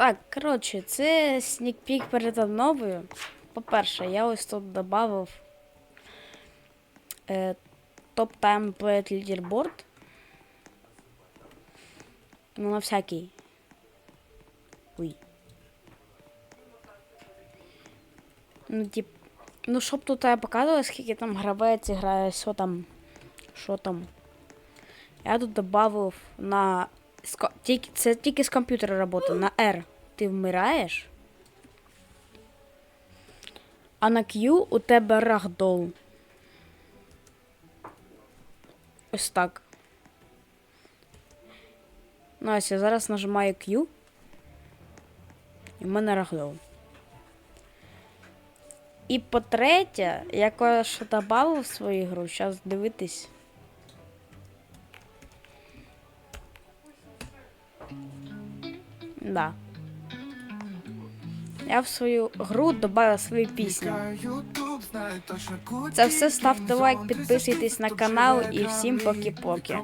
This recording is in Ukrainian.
Так, коротше, це снікпік перед новою. По-перше, я ось тут додав топ тайм плейт лідерборд. Ну, на всякий. Ой. Ну, тип, ну, щоб тут я показувала, скільки там гравець грає, що там. Що там. Я тут додав на. Це тільки з комп'ютера робота. На R ти вмираєш. А на Q у тебе рагдол. Ось так. Ну, я зараз нажимаю Q. І в мене рагдол. І по-третє, я кое-що додав в свою ігру. Зараз дивитись. Да. Я в свою гру добавила свою пісню. Це все ставте лайк, підписуйтесь на канал і всім поки-поки.